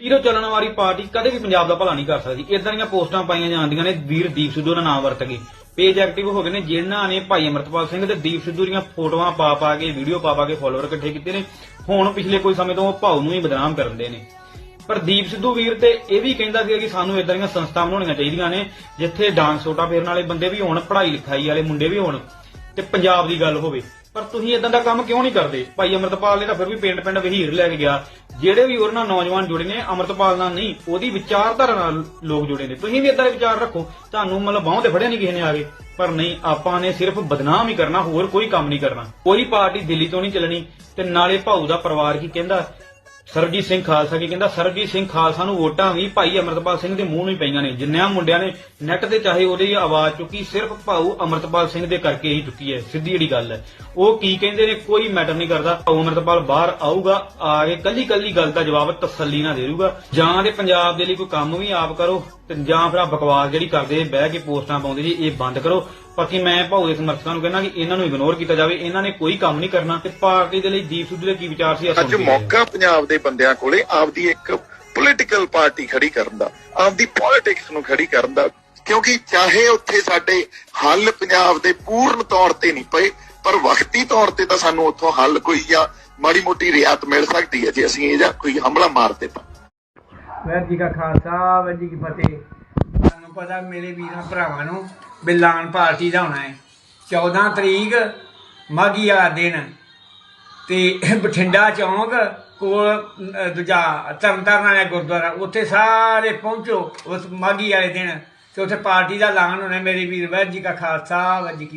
ਵੀਰੋ ਚੱਲਣ ਵਾਲੀ ਪਾਰਟੀ ਕਦੇ ਵੀ ਪੰਜਾਬ ਦਾ ਭਲਾ ਨਹੀਂ ਕਰ ਸਕਦੀ। ਇਦਾਂ ਦੀਆਂ ਪੋਸਟਾਂ ਪਾਈਆਂ ਜਾਂਦੀਆਂ ਨੇ ਵੀਰ ਸਿੱਧੂ ਦਾ ਨਾਮ ਵਰਤ ਕੇ। ਪੇਜ ਐਕਟਿਵ ਹੋ ਗਏ ਨੇ, ਜਿਨ੍ਹਾਂ ਨੇ ਭਾਈ ਅਮਰਤਪਾਲ ਸਿੰਘ ਤੇ ਦੀਪ ਸਿੱਧੂ ਦੀਆਂ ਫੋਟੋਆਂ ਪਾ ਪਾ ਕੇ, ਵੀਡੀਓ ਪਾ ਪਾ ਕੇ ਫਾਲੋਅਰ ਇਕੱਠੇ ਕੀਤੇ ਨੇ। ਹੁਣ ਪਿਛਲੇ ਕੋਈ ਸਮੇਂ ਤੋਂ ਉਹ ਭਾਉ ਨੂੰ ਹੀ ਬਦਨਾਮ ਕਰਦੇ ਨੇ। ਪਰ ਦੀਪ ਸਿੱਧੂ ਵੀਰ ਤੇ ਇਹ ਵੀ ਕਹਿੰਦਾ ਸੀ ਕਿ ਸਾਨੂੰ ਇਦਾਂ ਦੀਆਂ ਸੰਸਥਾਵਾਂ ਬਣਾਉਣੀਆਂ ਚਾਹੀਦੀਆਂ ਨੇ, ਜਿੱਥੇ ਡਾਂਸ ਛੋਟਾ ਫੇਰਨ ਵਾਲੇ ਬੰਦੇ ਵੀ ਹੋਣ, ਪੜ੍ਹਾਈ ਲਿਖਾਈ ਵਾਲੇ ਮੁੰਡੇ ਵੀ ਹੋਣ ਤੇ ਪੰਜਾਬ ਦੀ ਗੱਲ ਹੋਵੇ। ਪਰ ਤੁਸੀਂ ਇਦਾਂ ਦਾ ਕੰਮ ਕਿਉਂ ਨਹੀਂ ਕਰਦੇ? ਭਾਈ ਅਮਰਤਪਾਲ ਨੇ ਤਾਂ ਫਿਰ ਵੀ ਪਿੰਡ ਪਿੰਡ ਵਹੀਰ ਲੈ ਕੇ ਗਿਆ। ਜਿਹੜੇ ਵੀ ਉਹਨਾਂ ਨਾਲ ਨੌਜਵਾਨ ਜੁੜੇ ਨੇ, ਅਮਰਤਪਾਲ ਨਾਲ ਨਹੀਂ, ਉਹਦੀ ਵਿਚਾਰਧਾਰਾ ਨਾਲ ਲੋਕ ਜੁੜੇ ਨੇ। ਤੁਸੀਂ ਵੀ ਇਦਾਂ ਦੇ ਵਿਚਾਰ ਰੱਖੋ। ਤੁਹਾਨੂੰ ਮਤਲਬ ਬਾਹੋਂ ਤੇ ਫੜਿਆ ਨਹੀਂ ਕਿਸੇ ਨੇ ਆ ਕੇ। ਪਰ ਨਹੀਂ, ਆਪਾਂ ਨੇ ਸਿਰਫ ਬਦਨਾਮ ਹੀ ਕਰਨਾ, ਹੋਰ ਕੋਈ ਕੰਮ ਨਹੀਂ ਕਰਨਾ। ਕੋਈ ਪਾਰਟੀ ਦਿੱਲੀ ਤੋਂ ਨਹੀਂ ਚੱਲਣੀ ਤੇ ਨਾਲੇ ਭਾਊ ਦਾ ਪਰਿਵਾਰ ਕੀ ਕਹਿੰਦਾ? ਸਰਬਜੀਤ ਸਿੰਘ ਖਾਲਸਾ ਕੀ ਕਹਿੰਦਾ ਸਰਬਜੀਤ ਸਿੰਘ ਖਾਲਸਾ ਨੂੰ ਵੋਟਾਂ ਵੀ ਭਾਈ ਅਮਰਤਪਾਲ ਸਿੰਘ ਦੇ ਮੂੰਹ ਨੂੰ ਹੀ ਪਈਆਂ ਨੇ। ਜਿੰਨਿਆਂ ਮੁੰਡਿਆਂ ਨੇ ਨੈਟ ਤੇ ਚਾਹੇ ਉਹਦੀ ਆਵਾਜ਼ ਚੁੱਕੀ ਸਿਰਫ ਭਾਊ ਅਮਰਤਪਾਲ ਸਿੰਘ ਦੇ ਕਰਕੇ ਹੀ ਚੁੱਕੀ ਹੈ। ਸਿੱਧੀ ਜਿਹੜੀ ਗੱਲ ਹੈ। ਉਹ ਕੀ ਕਹਿੰਦੇ ਨੇ ਕੋਈ ਮੈਟਰ ਨਹੀਂ ਕਰਦਾ। ਭਾਊ ਅਮਰਤਪਾਲ ਬਾਹਰ ਆਊਗਾ ਆ ਕੇ ਕੱਲੀ ਕੱਲੀ ਗੱਲ ਦਾ ਜਵਾਬ ਤਸੱਲੀ ਨਾਲ ਦੇ ਦੂਗਾ ਜਾਂ ਤੇ ਪੰਜਾਬ ਦੇ ਲਈ ਕੋਈ ਕੰਮ ਵੀ ਆਪ ਕਰੋ ਤੇ ਜਾਂ ਫਿਰ ਆ ਬਕਵਾਸ ਜਿਹੜੀ ਕਰਦੇ ਬਹਿ ਕੇ ਪੋਸਟਾਂ ਪਾਉਂਦੇ ਜੀ ਇਹ ਬੰਦ ਕਰੋ। ਬਾਕੀ ਮੈਂ ਭਾਊ ਦੇ ਸਮਰਥਕਾਂ ਨੂੰ ਕਹਿੰਦਾ ਕਿ ਇਹਨਾਂ ਨੂੰ ਇਗਨੋਰ ਕੀਤਾ ਜਾਵੇ। ਇਹਨਾਂ ਨੇ ਕੋਈ ਕੰਮ ਨਹੀਂ ਕਰਨਾ ਤੇ ਪਾਰਟੀ ਦੇ ਲਈ ਦੀਪ ਸਿੱਧੂ ਦੇ ਕੀ ਵਿਚਾਰ ਸੀ ਅੱਜ ਮੌਕਾ ਪੰਜਾਬ ਦੇ ਬੰਦਿਆਂ ਕੋਲੇ ਆਪਦੀ ਇੱਕ ਪੋਲੀਟੀਕਲ ਪਾਰਟੀ ਖੜੀ ਕਰਨ ਦਾ, ਆਪਦੀ ਪੋਲਿਟਿਕਸ ਨੂੰ ਖੜੀ ਕਰਨ ਦਾ। ਕਿਉਂਕਿ ਚਾਹੇ ਉੱਥੇ ਸਾਡੇ ਹੱਲ ਪੰਜਾਬ ਦੇ ਪੂਰਨ ਤੌਰ ਤੇ ਨਹੀਂ ਪਏ, ਪਰ ਵਕਤੀ ਤੌਰ ਤੇ ਤਾਂ ਸਾਨੂੰ ਉੱਥੋਂ ਹੱਲ ਕੋਈ ਜਾਂ ਮਾੜੀ ਮੋਟੀ ਰਿਆਤ ਮਿਲ ਸਕਦੀ ਹੈ ਜੇ ਅਸੀਂ ਇਹ ਕੋਈ ਹਮਲਾ ਮਾਰਦੇ ਦਿੱਤਾ ਵਾਹਿਗੁਰੂ ਜੀ ਕਾ ਖਾਲਸਾ, ਵਾਹਿਗੁਰੂ ਜੀ ਕੀ ਫਤਿਹ। ਤੁਹਾਨੂੰ ਪਤਾ ਮੇਰੇ ਵੀਰਾਂ ਭਰਾਵਾਂ ਨੂੰ ਬਿਲਾਨ ਪਾਰਟੀ ਦਾ ਹੋਣਾ ਹੈ। 14 ਤਰੀਕ ਮਾਘੀ ਆ ਦਿਨ ਤੇ ਬਠਿੰਡਾ ਚੌਂਕ ਕੋਲ ਅਹ, ਦੂਜਾ ਤਰਨਤਾਰਨ ਵਾਲਾ ਗੁਰਦੁਆਰਾ ਉੱਥੇ ਸਾਰੇ ਪਹੁੰਚੋ ਉਸ ਮਾਘੀ ਵਾਲੇ ਦਿਨ ਤੇ ਉੱਥੇ ਪਾਰਟੀ ਦਾ ਐਲਾਨ ਹੋਣਾ ਮੇਰੇ ਵੀਰ ਵਾਹਿਗੁਰੂ ਜੀ ਕਾ ਖਾਲਸਾ ਵਾਹਿਗੁਰੂ ਜੀ ਕੀ